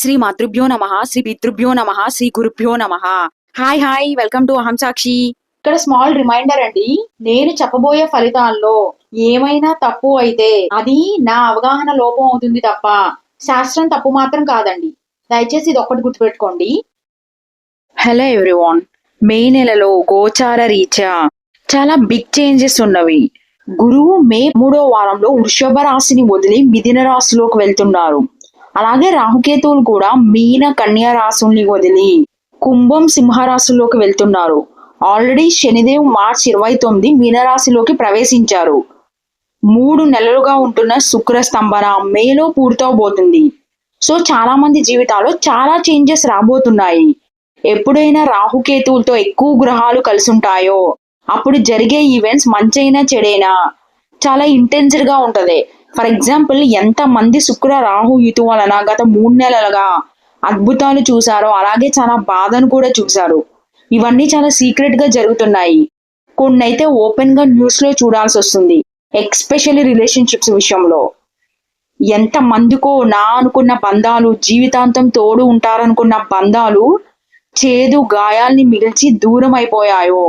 శ్రీ మాతృభ్యో నమ శ్రీ పితృభ్యో నమ శ్రీ గురుభ్యో నమ. హాయ్ హాయ్ వెల్కమ్ టు అహం సాక్షి ఇక్కడ స్మాల్ రిమైండర్ అండి నేను చెప్పబోయే ఫలితాల్లో ఏమైనా తప్పు అయితే అది నా అవగాహన లోపం అవుతుంది తప్ప శాస్త్రం తప్పు మాత్రం కాదండి. దయచేసి ఇది ఒక్కటి గుర్తుపెట్టుకోండి. హలో ఎవ్రీవాన్ మే నెలలో గోచార రీత్యా చాలా బిగ్ చేంజెస్ ఉన్నవి. గురువు మే మూడో వారంలో వృషభ రాశిని వదిలి మిథున రాశిలోకి వెళ్తున్నారు. అలాగే రాహుకేతువులు కూడా మీన కన్యా రాశుల్ని వదిలి కుంభం సింహరాశుల్లోకి వెళ్తున్నారు. ఆల్రెడీ శనిదేవ్ మార్చ్ ఇరవై తొమ్మిది మీనరాశిలోకి ప్రవేశించారు. మూడు నెలలుగా ఉంటున్న శుక్ర స్తంభన మేలో పూర్తవబోతుంది. సో చాలా మంది జీవితాల్లో చాలా చేంజెస్ రాబోతున్నాయి. ఎప్పుడైనా రాహుకేతువులతో ఎక్కువ గ్రహాలు కలిసి ఉంటాయో అప్పుడు జరిగే ఈవెంట్స్ మంచైనా చెడైనా చాలా ఇంటెన్స్డ్గా ఉంటది. ఫర్ ఎగ్జాంపుల్ ఎంత మంది శుక్ర రాహు యుతు వలన గత మూడు నెలలుగా అద్భుతాలు చూసారో అలాగే చాలా బాధను కూడా చూశారు. ఇవన్నీ చాలా సీక్రెట్గా జరుగుతున్నాయి. కొన్ని అయితే ఓపెన్గా న్యూస్లో చూడాల్సి వస్తుంది ఎక్స్పెషల్లీ రిలేషన్షిప్స్ విషయంలో. ఎంత మందికో నా అనుకున్న బంధాలు జీవితాంతం తోడు ఉంటారనుకున్న బంధాలు చేదు గాయాల్ని మిగిల్చి దూరం అయిపోయాయో.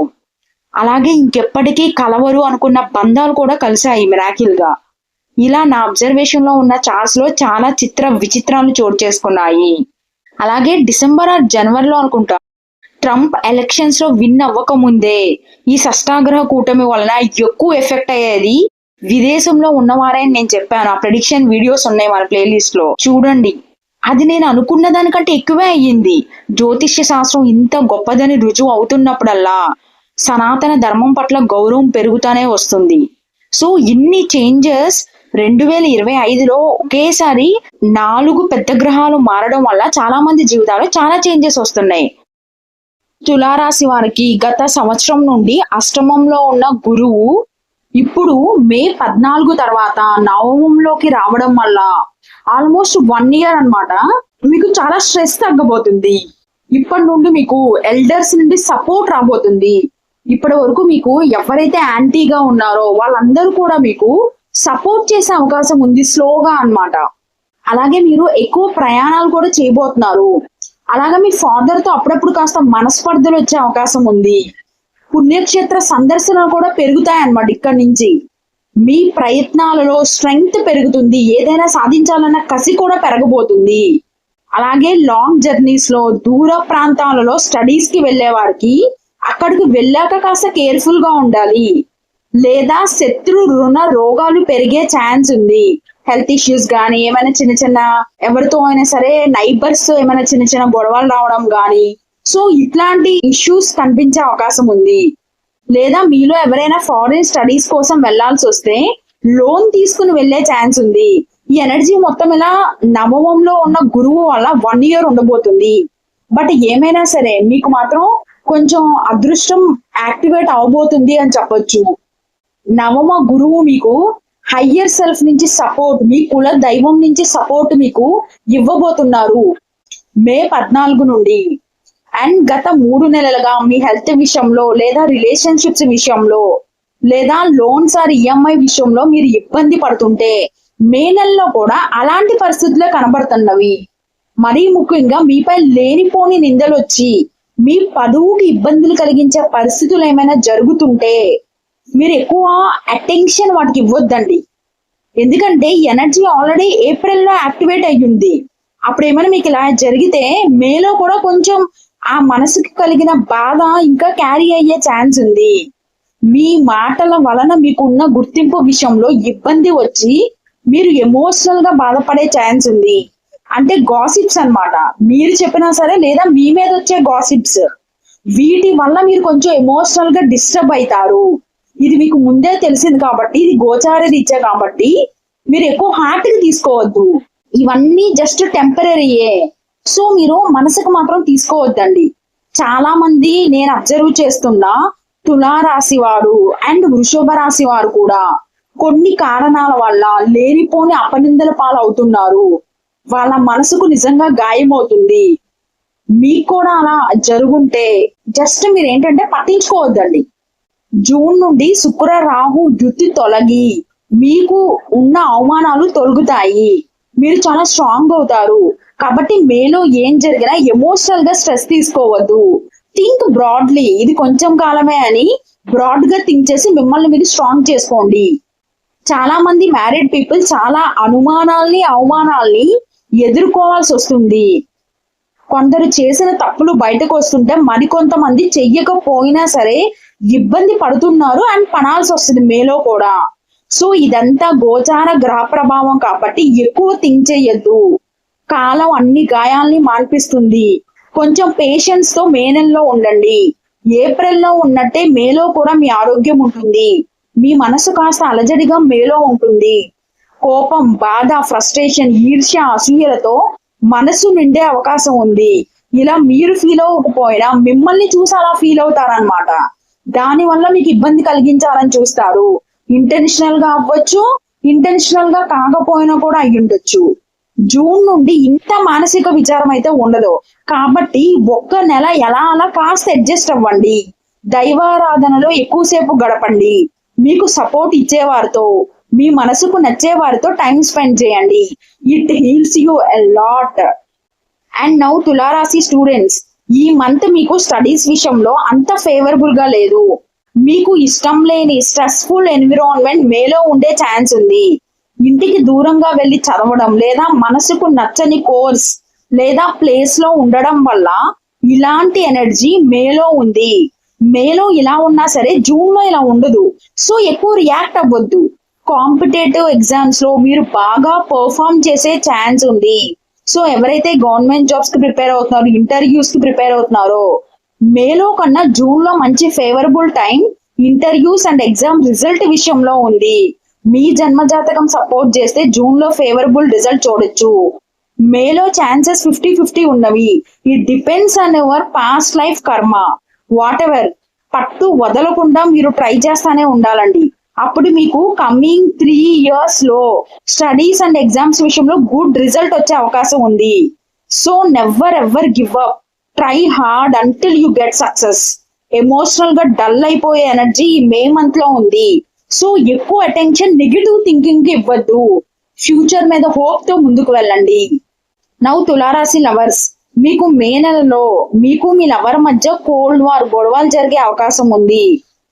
అలాగే ఇంకెప్పటికీ కలవరు అనుకున్న బంధాలు కూడా కలిశాయి మిరాకిల్గా. ఇలా నా అబ్జర్వేషన్లో ఉన్న చార్ట్స్లో చాలా చిత్ర విచిత్రాలు చోటు చేసుకున్నాయి. అలాగే డిసెంబర్ ఆర్ జనవరిలో అనుకుంటా ట్రంప్ ఎలక్షన్స్లో విన్ అవ్వక ముందే ఈ షష్టాగ్రహ కూటమి వలన ఎక్కువ ఎఫెక్ట్ అయ్యేది విదేశంలో ఉన్నవారని నేను చెప్పాను. ఆ ప్రెడిక్షన్ వీడియోస్ ఉన్నాయి మన ప్లేలిస్ట్లో. చూడండి. అది నేను అనుకున్న దానికంటే ఎక్కువే అయ్యింది. జ్యోతిష్య శాస్త్రం ఇంత గొప్పదని రుజువు అవుతున్నప్పుడల్లా సనాతన ధర్మం పట్ల గౌరవం పెరుగుతానే వస్తుంది. సో ఇన్ని చేంజెస్ రెండు వేల ఇరవై ఐదులో ఒకేసారి నాలుగు పెద్ద గ్రహాలు మారడం వల్ల చాలా మంది జీవితాల్లో చాలా చేంజెస్ వస్తున్నాయి. తులారాశి వారికి గత సంవత్సరం నుండి అష్టమంలో ఉన్న గురువు ఇప్పుడు మే పద్నాలుగు తర్వాత నవమంలోకి రావడం వల్ల ఆల్మోస్ట్ వన్ ఇయర్ అన్నమాట. మీకు చాలా స్ట్రెస్ తగ్గబోతుంది. ఇప్పటి నుండి మీకు ఎల్డర్స్ నుండి సపోర్ట్ రాబోతుంది. ఇప్పటి వరకు మీకు ఎవరైతే యాంటీగా ఉన్నారో వాళ్ళందరూ కూడా మీకు సపోర్ట్ చేసే అవకాశం ఉంది స్లోగా అన్నమాట. అలాగే మీరు ఎక్కువ ప్రయాణాలు కూడా చేయబోతున్నారు. అలాగే మీ ఫాదర్తో అప్పుడప్పుడు కాస్త మనస్పర్ధలు వచ్చే అవకాశం ఉంది. పుణ్యక్షేత్ర సందర్శనలు కూడా పెరుగుతాయి అన్నమాట ఇక్కడి నుంచి. మీ ప్రయత్నాలలో స్ట్రెంగ్త్ పెరుగుతుంది. ఏదైనా సాధించాలన్న కసి కూడా పెరగబోతుంది. అలాగే లాంగ్ జర్నీస్లో దూర ప్రాంతాలలో స్టడీస్కి వెళ్ళే వారికి అక్కడికి వెళ్ళాక కాస్త కేర్ఫుల్గా ఉండాలి. లేదా శత్రు రుణ రోగాలు పెరిగే ఛాన్స్ ఉంది. హెల్త్ ఇష్యూస్ కానీ ఏమైనా చిన్న చిన్న ఎవరితో అయినా సరే నైబర్స్తో ఏమైనా చిన్న చిన్న గొడవలు రావడం కానీ సో ఇట్లాంటి ఇష్యూస్ కనిపించే అవకాశం ఉంది. లేదా మీలో ఎవరైనా ఫారిన్ స్టడీస్ కోసం వెళ్ళాల్సి వస్తే లోన్ తీసుకుని వెళ్ళే ఛాన్స్ ఉంది. ఈ ఎనర్జీ మొత్తం ఇలా నవమంలో ఉన్న గురువు వల్ల వన్ ఇయర్ ఉండబోతుంది. బట్ ఏమైనా సరే మీకు మాత్రం కొంచెం అదృష్టం యాక్టివేట్ అవబోతుంది అని చెప్పొచ్చు. నవమ గురువు మీకు హయ్యర్ సెల్ఫ్ నుంచి సపోర్ట్ మీ కుల దైవం నుంచి సపోర్ట్ మీకు ఇవ్వబోతున్నారు. మే పద్నాలుగు నుండి. అండ్ గత మూడు నెలలుగా మీ హెల్త్ విషయంలో లేదా రిలేషన్షిప్స్ విషయంలో లేదా లోన్స్ ఆర్ ఈఎంఐ విషయంలో మీరు ఇబ్బంది పడుతుంటే మే నెలలో కూడా అలాంటి పరిస్థితులే కనబడుతున్నవి. మరీ ముఖ్యంగా మీపై లేనిపోని నిందలు వచ్చి మీ పదువుకి ఇబ్బందులు కలిగించే పరిస్థితులు ఏమైనా జరుగుతుంటే మీరు ఎక్కువ అటెన్షన్ వాటికి ఇవ్వద్దండి. ఎందుకంటే ఎనర్జీ ఆల్రెడీ ఏప్రిల్లో యాక్టివేట్ అయ్యింది. అప్పుడు ఏమైనా మీకు ఇలా జరిగితే మేలో కూడా కొంచెం ఆ మనసుకి కలిగిన బాధ ఇంకా క్యారీ అయ్యే ఛాన్స్ ఉంది. మీ మాటల వలన మీకున్న గుర్తింపు విషయంలో ఇబ్బంది వచ్చి మీరు ఎమోషనల్గా బాధపడే ఛాన్స్ ఉంది. అంటే గాసిప్స్ అన్నమాట. మీరు చెప్పినా సరే లేదా మీ మీద వచ్చే గాసిప్స్ వీటి వల్ల మీరు కొంచెం ఎమోషనల్గా డిస్టర్బ్ అవుతారు. ఇది మీకు ముందే తెలిసింది కాబట్టి ఇది గోచార రీత్యా కాబట్టి మీరు ఎక్కువ హార్ట్కి తీసుకోవద్దు. ఇవన్నీ జస్ట్ టెంపరీయే సో మీరు మనసుకు మాత్రం తీసుకోవద్దండి. చాలా మంది నేను అబ్జర్వ్ చేస్తున్నా తులారాశి వారు అండ్ వృషభ రాశి వారు కూడా కొన్ని కారణాల వల్ల లేనిపోని అపనిందల పాలవుతున్నారు. వాళ్ళ మనసుకు నిజంగా గాయమవుతుంది. మీకు కూడా అలా జరుగుంటే జస్ట్ మీరు ఏంటంటే పట్టించుకోవద్దండి. జూన్ నుండి శుక్ర రాహు యుతి తొలగి మీకు ఉన్న అవమానాలు తొలగుతాయి. మీరు చాలా స్ట్రాంగ్ అవుతారు. కాబట్టి మేలో ఏం జరిగినా ఎమోషనల్గా స్ట్రెస్ తీసుకోవద్దు. థింక్ బ్రాడ్లీ ఇది కొంచెం కాలమే అని బ్రాడ్గా థింక్ చేసి మిమ్మల్ని మీరు స్ట్రాంగ్ చేసుకోండి. చాలా మంది మ్యారీడ్ పీపుల్ చాలా అనుమానాల్ని అవమానాల్ని ఎదుర్కోవాల్సి వస్తుంది. కొందరు చేసిన తప్పులు బయటకు వస్తుంటే మరికొంతమంది చెయ్యకపోయినా సరే ఇబ్బంది పడుతున్నారు అండ్ పనాల్సి వస్తుంది మేలో కూడా. సో ఇదంతా గోచార గ్రహ ప్రభావం కాబట్టి ఎక్కువ థింక్ చేయొద్దు. కాలం అన్ని గాయాల్ని మాన్పిస్తుంది. కొంచెం పేషెన్స్తో మే నెలలో ఉండండి. ఏప్రిల్లో ఉన్నట్టే మేలో కూడా మీ ఆరోగ్యం ఉంటుంది. మీ మనసు కాస్త అలజడిగా మేలో ఉంటుంది. కోపం బాధ ఫ్రస్ట్రేషన్ ఈర్ష్య అసూయలతో మనసు నిండే అవకాశం ఉంది. ఇలా మీరు ఫీల్ అవ్వకపోయినా మిమ్మల్ని చూసి అలా ఫీల్ అవుతారనమాట దాని వల్ల మీకు ఇబ్బంది కలిగించాలని చూస్తారు. ఇంటెన్షనల్గా అవ్వచ్చు ఇంటెన్షనల్గా కాకపోయినా కూడా అయి ఉండొచ్చు. జూన్ నుండి ఇంత మానసిక విచారం అయితే ఉండదు. కాబట్టి ఒక్క నెల ఎలా అలా కాస్త అడ్జస్ట్ అవ్వండి. దైవారాధనలో ఎక్కువసేపు గడపండి. మీకు సపోర్ట్ ఇచ్చేవారితో మీ మనసుకు నచ్చే వారితో టైం స్పెండ్ చేయండి. It heals you a lot and now తులారాశి స్టూడెంట్స్ ఈ మంత్ మీకు స్టడీస్ విషయంలో అంత ఫేవరబుల్గా లేదు. మీకు ఇష్టం లేని స్ట్రెస్ఫుల్ ఎన్విరాన్మెంట్ మేలో ఉండే ఛాన్స్ ఉంది. ఇంటికి దూరంగా వెళ్ళి చదవడం లేదా మనసుకు నచ్చని కోర్స్ లేదా ప్లేస్లో ఉండడం వల్ల ఇలాంటి ఎనర్జీ మేలో ఉంది. మేలో ఇలా ఉన్నా సరే జూన్లో ఇలా ఉండదు. సో ఎక్కువ రియాక్ట్ అవ్వద్దు. కాంపిటేటివ్ ఎగ్జామ్స్లో మీరు బాగా పర్ఫామ్ చేసే ఛాన్స్ ఉంది. సో ఎవరైతే గవర్నమెంట్ జాబ్స్కి ప్రిపేర్ అవుతున్నారో ఇంటర్వ్యూస్కి ప్రిపేర్ అవుతున్నారో మేలో కన్నా జూన్లో మంచి favourable time interviews and exam result విషయంలో ఉంది. మీ జన్మ జాతకం సపోర్ట్ చేస్తే జూన్లో ఫేవరబుల్ రిజల్ట్ చూడొచ్చు. మేలో ఛాన్సెస్ ఫిఫ్టీ ఫిఫ్టీ ఉన్నవి. It depends on your past life karma. Whatever పట్టు వదలకుండా మీరు ట్రై చేస్తానే ఉండాలండి. అప్పుడు మీకు కమింగ్ త్రీ ఇయర్స్లో స్టడీస్ అండ్ ఎగ్జామ్స్ విషయంలో గుడ్ రిజల్ట్ వచ్చే అవకాశం ఉంది. So never ever give up try hard until you get success ఎమోషనల్గా డల్ అయిపోయే ఎనర్జీ మే మంత్లో ఉంది. సో ఎక్కువ అటెన్షన్ నెగిటివ్ థింకింగ్కి ఇవ్వద్దు. ఫ్యూచర్ మీద హోప్తో ముందుకు వెళ్ళండి. నౌ తులారాశి లవర్స్ మీకు మే నెలలో మీకు మీ లవర్ మధ్య కోల్డ్ వార్ గొడవలు జరిగే అవకాశం ఉంది.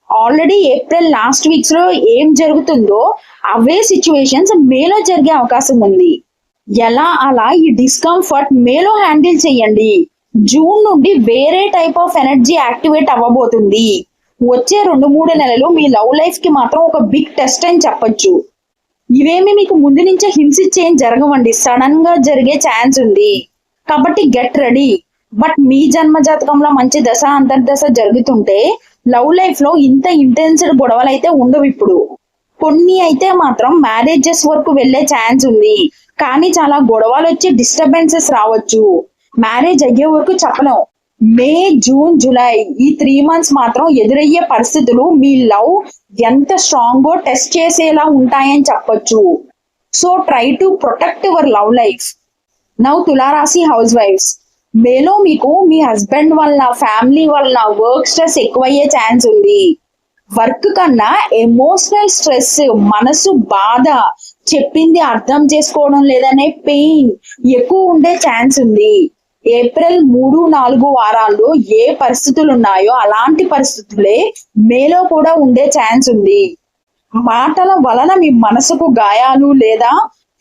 ఆల్రెడీ ఏప్రిల్ లాస్ట్ వీక్స్లో ఏం జరుగుతుందో అవే సిచ్యువేషన్స్ మేలో జరిగే అవకాశం ఉంది. ఎలా? అలా ఈ డిస్కంఫర్ట్ మేలో హ్యాండిల్ చేయండి. జూన్ నుండి వేరే టైప్ ఆఫ్ ఎనర్జీ యాక్టివేట్ అవ్వబోతుంది. వచ్చే రెండు మూడు నెలలు మీ లవ్ లైఫ్కి మాత్రం ఒక బిగ్ టెస్ట్ అని చెప్పొచ్చు. ఇవేమి మీకు ముందు నుంచే హింసించేం జరగవండి. సడన్గా జరిగే ఛాన్స్ ఉంది. కాబట్టి గెట్ రెడీ బట్ మీ జన్మ జాతకంలో మంచి దశ అంతర్దశ జరుగుతుంటే లవ్ లైఫ్లో ఇంత ఇంటెన్స్డ్ గొడవలు అయితే ఉండవు ఇప్పుడు. కొన్ని అయితే మాత్రం మ్యారేజెస్ వరకు వెళ్ళే ఛాన్స్ ఉంది. కానీ చాలా గొడవలు వచ్చి డిస్టర్బెన్సెస్ రావచ్చు. మ్యారేజ్ అయ్యే వరకు చెప్పలేం. మే జూన్ జూలై ఈ త్రీ మంత్స్ మాత్రం ఎదురయ్యే పరిస్థితులు మీ లవ్ ఎంత స్ట్రాంగో టెస్ట్ చేసేలా ఉంటాయని చెప్పొచ్చు. So try to protect your love life now తులారాశి హౌస్ వైఫ్స్ మేలో మీకు మీ హస్బెండ్ వల్ల ఫ్యామిలీ వల్ల వర్క్ స్ట్రెస్ ఎక్కువయ్యే ఛాన్స్ ఉంది. వర్క్ కన్నా ఎమోషనల్ స్ట్రెస్ మనసు బాధ చెప్పింది అర్థం చేసుకోవడం లేదనే పెయిన్ ఎక్కువ ఉండే ఛాన్స్ ఉంది. ఏప్రిల్ మూడు నాలుగు వారాల్లో ఏ పరిస్థితులు ఉన్నాయో అలాంటి పరిస్థితులే మేలో కూడా ఉండే ఛాన్స్ ఉంది. మాటల వలన మీ మనసుకు గాయాలు లేదా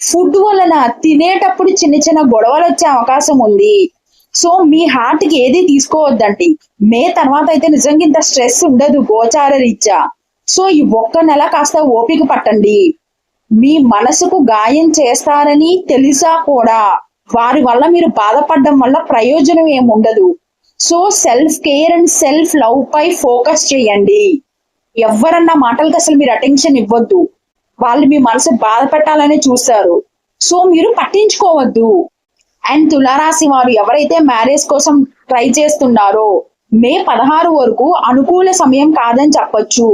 ఫుడ్ వలన తినేటప్పుడు చిన్న చిన్న గొడవలు వచ్చే అవకాశం ఉంది. సో మీ హార్ట్కి ఏది తీసుకోవద్దండి మే తర్వాత అయితే నిజంగా ఇంత స్ట్రెస్ ఉండదు గోచార రీత్యా. సో ఈ ఒక్క నెల కాస్త ఓపిక పట్టండి. మీ మనసుకు గాయం చేస్తారని తెలిసా కూడా. వారి వల్ల మీరు బాధపడడం వల్ల ప్రయోజనం ఏమి ఉండదు. So self care and self love pi focus చేయండి. ఎవరన్నా మాటలకు అసలు మీరు అటెన్షన్ ఇవ్వద్దు. వాళ్ళు మీ మనసు బాధ పెట్టాలని చూస్తారు. సో మీరు పట్టించుకోవద్దు. అండ్ తులారాశి వారు ఎవరైతే మ్యారేజ్ కోసం ట్రై చేస్తున్నారో మే పదహారు వరకు అనుకూల సమయం కాదని చెప్పొచ్చు.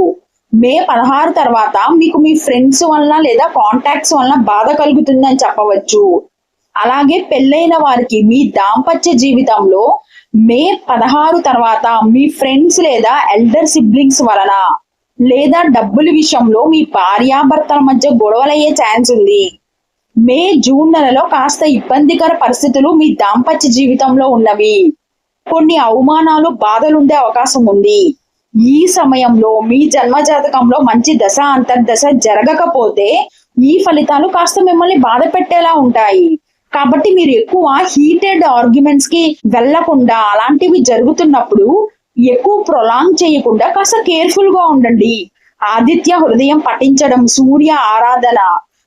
మే పదహారు తర్వాత మీకు మీ ఫ్రెండ్స్ వలన లేదా కాంటాక్ట్స్ వలన బాధ కలుగుతుందని చెప్పవచ్చు. అలాగే పెళ్ళైన వారికి మీ దాంపత్య జీవితంలో మే పదహారు తర్వాత మీ ఫ్రెండ్స్ లేదా ఎల్డర్ సిబ్లింగ్స్ వలన లేదా డబ్బుల విషయంలో మీ భార్యాభర్తల మధ్య గొడవలయ్యే ఛాన్స్ ఉంది. మే జూన్ నెలలో కాస్త ఇబ్బందికర పరిస్థితులు మీ దాంపత్య జీవితంలో ఉన్నవి. కొన్ని అవమానాలు బాధలుండే అవకాశం ఉంది. ఈ సమయంలో మీ జన్మ జాతకంలో మంచి దశ అంతర్దశ జరగకపోతే ఈ ఫలితాలు కాస్త మిమ్మల్ని బాధ పెట్టేలా ఉంటాయి. కాబట్టి మీరు ఎక్కువ హీటెడ్ ఆర్గ్యుమెంట్స్కి వెళ్ళకుండా అలాంటివి జరుగుతున్నప్పుడు ఎక్కువ ప్రొలాంగ్ చేయకుండా కాస్త కేర్ఫుల్గా ఉండండి. ఆదిత్య హృదయం పఠించడం సూర్య ఆరాధన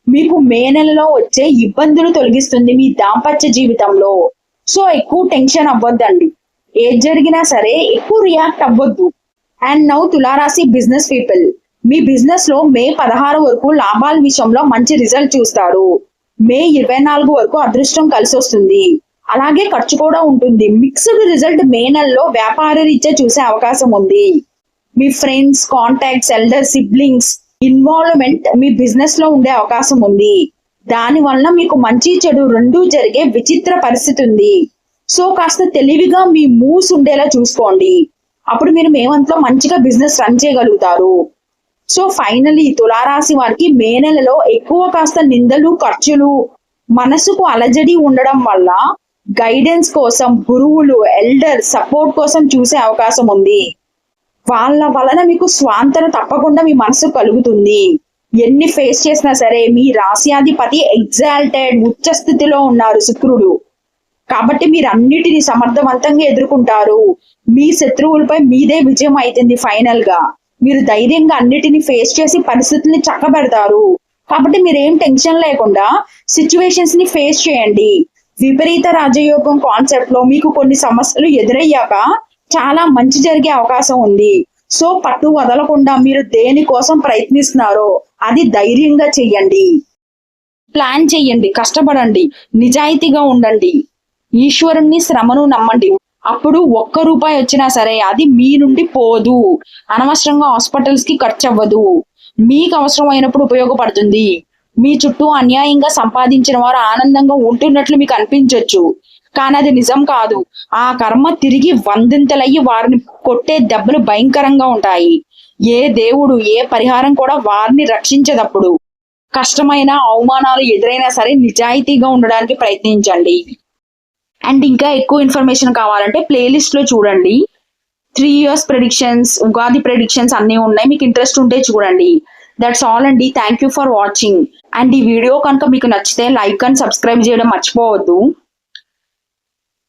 మీకు మే నెలలో వచ్చే ఇబ్బందులు తొలగిస్తుంది మీ దాంపత్య జీవితంలో. సో ఎక్కువ టెన్షన్ అవ్వద్దండి. ఏది జరిగినా సరే ఎక్కువ రియాక్ట్ అవ్వద్దు. అండ్ నౌ తులారాశి బిజినెస్ పీపుల్ మీ బిజినెస్లో మే పదహారు వరకు లాభాల విషయంలో మంచి రిజల్ట్ చూస్తారు. మే ఇరవై నాలుగు వరకు అదృష్టం కలిసి వస్తుంది. అలాగే ఖర్చు కూడా ఉంటుంది. మిక్స్డ్ రిజల్ట్ మే నెలలో వ్యాపార రీత్యా చూసే అవకాశం ఉంది. మీ friends contacts elder siblings involvement మీ బిజినెస్లో ఉండే అవకాశం ఉంది. దాని వలన మీకు మంచి చెడు రెండూ జరిగే విచిత్ర పరిస్థితి ఉంది. సో కాస్త తెలివిగా మీ మూవ్స్ ఉండేలా చూసుకోండి. అప్పుడు మీరు మేమంతలో మంచిగా బిజినెస్ రన్ చేయగలుగుతారు. సో ఫైనలీ తులారాశి వారికి మే నెలలో ఎక్కువ కాస్త నిందలు ఖర్చులు మనసుకు అలజడి ఉండడం వల్ల గైడెన్స్ కోసం గురువులు ఎల్డర్ సపోర్ట్ కోసం చూసే అవకాశం ఉంది. వాళ్ళ వలన మీకు స్వాంతన తప్పకుండా మీ మనసు కలుగుతుంది. ఎన్ని ఫేస్ చేసినా సరే మీ రాశ్యాధిపతి ఎగ్జాల్టెడ్ ఉచ్చ స్థితిలో ఉన్నారు శుక్రుడు. కాబట్టి మీరు అన్నిటిని సమర్థవంతంగా ఎదుర్కొంటారు. మీ శత్రువులపై మీదే విజయం అవుతుంది ఫైనల్గా. మీరు ధైర్యంగా అన్నిటిని ఫేస్ చేసి పరిస్థితుల్ని చక్కబెడతారు. కాబట్టి మీరు ఏం టెన్షన్ లేకుండా సిచ్యువేషన్స్ని ఫేస్ చేయండి. విపరీత రాజయోగం కాన్సెప్ట్లో మీకు కొన్ని సమస్యలు ఎదురయ్యాక చాలా మంచి జరిగే అవకాశం ఉంది. సో పట్టు వదలకుండా మీరు దేనికోసం ప్రయత్నిస్తున్నారో అది ధైర్యంగా చెయ్యండి. ప్లాన్ చెయ్యండి కష్టపడండి నిజాయితీగా ఉండండి. ఈశ్వరుణ్ణి శ్రమను నమ్మండి. అప్పుడు ఒక్క రూపాయి వచ్చినా సరే అది మీ నుండి పోదు. అనవసరంగా హాస్పిటల్స్కి ఖర్చు అవ్వదు మీకు అవసరమైనప్పుడు ఉపయోగపడుతుంది. మీ చుట్టూ అన్యాయంగా సంపాదించిన వారు ఆనందంగా ఉంటున్నట్లు మీకు అనిపించవచ్చు కానీ అది నిజం కాదు. ఆ కర్మ తిరిగి వందింతలయ్యి వారిని కొట్టే దెబ్బలు భయంకరంగా ఉంటాయి. ఏ దేవుడు ఏ పరిహారం కూడా వారిని రక్షించదప్పుడు. కష్టమైన అవమానాలు ఎదురైనా సరే నిజాయితీగా ఉండడానికి ప్రయత్నించండి. అండ్ ఇంకా ఎక్కువ ఇన్ఫర్మేషన్ కావాలంటే ప్లేలిస్ట్లో చూడండి. Three years predictions Ugadi predictions అన్నీ ఉన్నాయి. మీకు ఇంట్రెస్ట్ ఉంటే చూడండి. దట్స్ ఆల్ అండి. Thank you for watching and ఈ వీడియో కనుక మీకు నచ్చితే లైక్ అండ్ సబ్స్క్రైబ్ చేయడం మర్చిపోవద్దు.